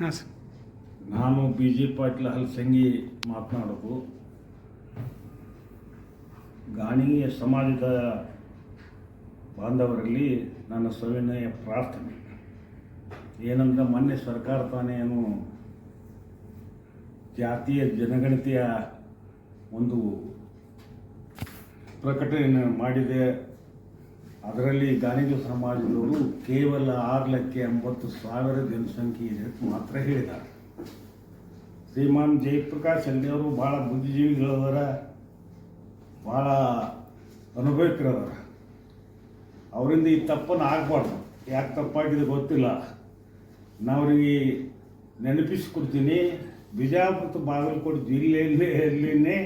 ನಾನು B G Patil Halasangi ಮಾತನಾಡೋದು. ಗಾಣಿ ಸಮಾಜದ ಬಾಂಧವರಲ್ಲಿ ನನ್ನ ಸವಿನಯ ಪ್ರಾರ್ಥನೆ. ಏನಂದ್ರೆ ಮೊನ್ನೆ ಸರ್ಕಾರ ತಾನೇನು ಜಾತಿಯ ಜನಗಣತಿಯ ಒಂದು ಪ್ರಕಟಣೆ ಮಾಡಿದೆ. ಅದರಲ್ಲಿ ಗಾನಿಗ ಸಮಾಜದವರು ಕೇವಲ ಆರು ಲಕ್ಷ ಎಂಬತ್ತು ಸಾವಿರ ಜನಸಂಖ್ಯೆ ಇದೆ ಮಾತ್ರ ಹೇಳಿದ್ದಾರೆ. ಶ್ರೀಮಾನ್ ಜಯಪ್ರಕಾಶ್ ಅವರು ಭಾಳ ಬುದ್ಧಿಜೀವಿಗಳವರ ಭಾಳ ಅನುಭವಿಕರವರ. ಅವರಿಂದ ಈ ತಪ್ಪನ್ನು ಆಗಬಾರ್ದು. ಯಾಕೆ ತಪ್ಪಾಗಿದೆ ಗೊತ್ತಿಲ್ಲ. ನಾವ್ರಿಗೆ ನೆನಪಿಸ್ಕೊಡ್ತೀನಿ ಬಿಜಾಪುರ ಬಾಗಲಕೋಟೆ ಜಿಲ್ಲೆಯಲ್ಲಿನೇ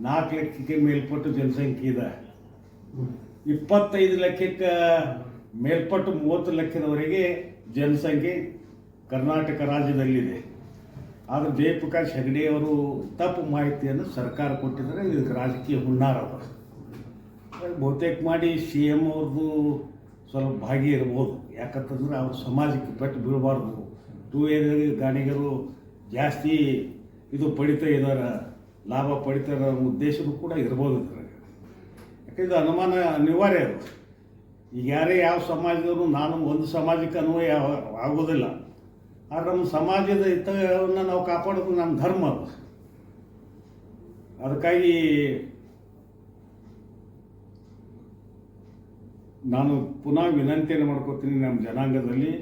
ನಾಲ್ಕು ಲಕ್ಷಕ್ಕೆ ಮೇಲ್ಪಟ್ಟು ಜನಸಂಖ್ಯೆ ಇದೆ. ಇಪ್ಪತ್ತೈದು ಲಕ್ಷಕ್ಕೆ ಮೇಲ್ಪಟ್ಟು ಮೂವತ್ತು ಲಕ್ಷದವರೆಗೆ ಜನಸಂಖ್ಯೆ ಕರ್ನಾಟಕ ರಾಜ್ಯದಲ್ಲಿದೆ. ಆದರೆ ಜಯಪ್ರಕಾಶ್ ಹೆಗಡೆ ಅವರು ತಪ್ಪು ಮಾಹಿತಿಯನ್ನು ಸರ್ಕಾರ ಕೊಟ್ಟಿದ್ದಾರೆ ಇದಕ್ಕೆ ರಾಜಕೀಯ ಹುನ್ನಾರ ಅದ. ಬಹುತೇಕ ಮಾಡಿ ಸಿ ಎಂ ಅವ್ರದ್ದು ಸ್ವಲ್ಪ ಭಾಗಿ ಇರ್ಬೋದು. ಯಾಕಂತಂದ್ರೆ ಅವ್ರ ಸಮಾಜಕ್ಕೆ ಪೆಟ್ಟು ಬೀಳಬಾರ್ದು. ಟೂ ವೀಲರ್ ಗಾಡಿಗರು ಜಾಸ್ತಿ ಇದು ಪಡಿತಾ ಇದ್ದಾರೆ, ಲಾಭ ಪಡಿತಾ ಇರೋ ಉದ್ದೇಶವೂ ಕೂಡ ಇರ್ಬೋದು ಯಾಕಂದ್ರೆ ಇದು ಅನುಮಾನ ಅನಿವಾರ್ಯ ಅದು. ಈಗ ಯಾರೇ ಯಾವ ಸಮಾಜದವರು, ನಾನು ಒಂದು ಸಮಾಜಕ್ಕೆ ಅನ್ವಯ ಆಗೋದಿಲ್ಲ. ಆದ್ರೆ ನಮ್ಮ ಸಮಾಜದ ಹಿತವನ್ನು ನಾವು ಕಾಪಾಡೋದು ನಮ್ಮ ಧರ್ಮ ಅದು. ಅದಕ್ಕಾಗಿ ನಾನು ಪುನಃ ವಿನಂತಿಯನ್ನು ಮಾಡ್ಕೋತೀನಿ ನಮ್ಮ ಜನಾಂಗದಲ್ಲಿ.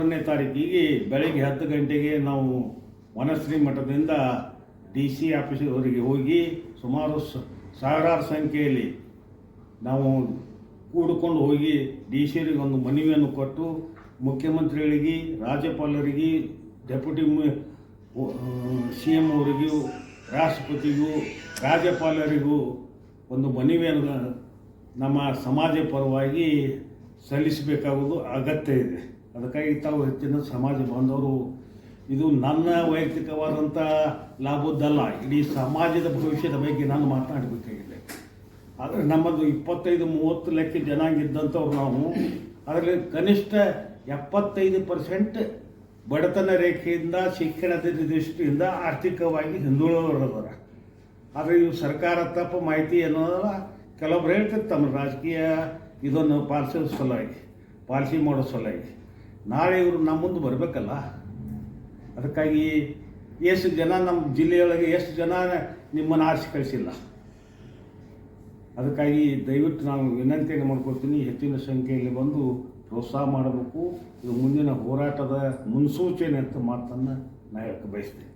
ಒಂದನೇ ತಾರೀಕಿಗೆ ಬೆಳಗ್ಗೆ ಹತ್ತು ಗಂಟೆಗೆ ನಾವು ವನಶ್ರೀ ಮಠದಿಂದ ಡಿ ಸಿ ಆಫೀಸ್ವರೆಗೆ ಹೋಗಿ ಸುಮಾರು ಸಾವಿರಾರು ಸಂಖ್ಯೆಯಲ್ಲಿ ನಾವು ಕೂಡಿಕೊಂಡು ಹೋಗಿ ಡಿ ಸಿ ಅವರಿಗೆ ಒಂದು ಮನವಿಯನ್ನು ಕೊಟ್ಟು ಮುಖ್ಯಮಂತ್ರಿಗಳಿಗೆ, ರಾಜ್ಯಪಾಲರಿಗೆ, ಡೆಪ್ಯೂಟಿ ಸಿ ಎಂ ಅವರಿಗೂ, ರಾಷ್ಟ್ರಪತಿಗೂ, ರಾಜ್ಯಪಾಲರಿಗೂ ಒಂದು ಮನವಿಯನ್ನು ನಮ್ಮ ಸಮಾಜ ಪರವಾಗಿ ಸಲ್ಲಿಸಬೇಕಾಗುವುದು ಅಗತ್ಯ ಇದೆ. ಅದಕ್ಕಾಗಿ ತಾವು ಹೆಚ್ಚಿನ ಸಮಾಜ ಬಾಂಧವರು, ಇದು ನನ್ನ ವೈಯಕ್ತಿಕವಾದಂಥ ಲಾಭದ್ದಲ್ಲ, ಇಡೀ ಸಮಾಜದ ಭವಿಷ್ಯದ ಬಗ್ಗೆ ನಾನು ಮಾತನಾಡಬೇಕಾಗಿದೆ. ಆದರೆ ನಮ್ಮದು ಇಪ್ಪತ್ತೈದು ಮೂವತ್ತು ಲಕ್ಷ ಜನಾಂಗ ಇದ್ದಂಥವ್ರು ನಾವು, ಅದರಲ್ಲಿ ಕನಿಷ್ಠ ಎಪ್ಪತ್ತೈದು ಪರ್ಸೆಂಟ್ ಬಡತನ ರೇಖೆಯಿಂದ, ಶಿಕ್ಷಣದ ದೃಷ್ಟಿಯಿಂದ ಆರ್ಥಿಕವಾಗಿ ಹಿಂದುಳಿದವರದರ ಆದರೆ ಇವು ಸರ್ಕಾರ ತಪ್ಪು ಮಾಹಿತಿ ಅನ್ನೋದಲ್ಲ, ಕೆಲವೊಬ್ರು ಹೇಳ್ತಾರೆ ತಮ್ಮ ರಾಜಕೀಯ ಇದನ್ನು ಪಾಲಿಸೋ ಸಲುವಾಗಿ, ಪಾಲಿಸಿ ಮಾಡೋ ಸಲುವಾಗಿ. ನಾಳೆ ಇವರು ನಮ್ಮ ಮುಂದೆ ಬರಬೇಕಲ್ಲ? ಅದಕ್ಕಾಗಿ ಎಷ್ಟು ಜನ ನಮ್ಮ ಜಿಲ್ಲೆಯೊಳಗೆ ಎಷ್ಟು ಜನ ನಿಮ್ಮನ್ನು ಆರಿಸಿ ಕಳಿಸಿಲ್ಲ? ಅದಕ್ಕಾಗಿ ದಯವಿಟ್ಟು ನಾನು ವಿನಂತಿಯನ್ನು ಮಾಡ್ಕೊಳ್ತೀನಿ, ಹೆಚ್ಚಿನ ಸಂಖ್ಯೆಯಲ್ಲಿ ಬಂದು ಪ್ರೋತ್ಸಾಹ ಮಾಡಬೇಕು. ಇದು ಮುಂದಿನ ಹೋರಾಟದ ಮುನ್ಸೂಚನೆ ಅಂತ ಮಾತನ್ನು ನಾನು ಹೇಳಕ್ಕೆ ಬಯಸ್ತೇನೆ.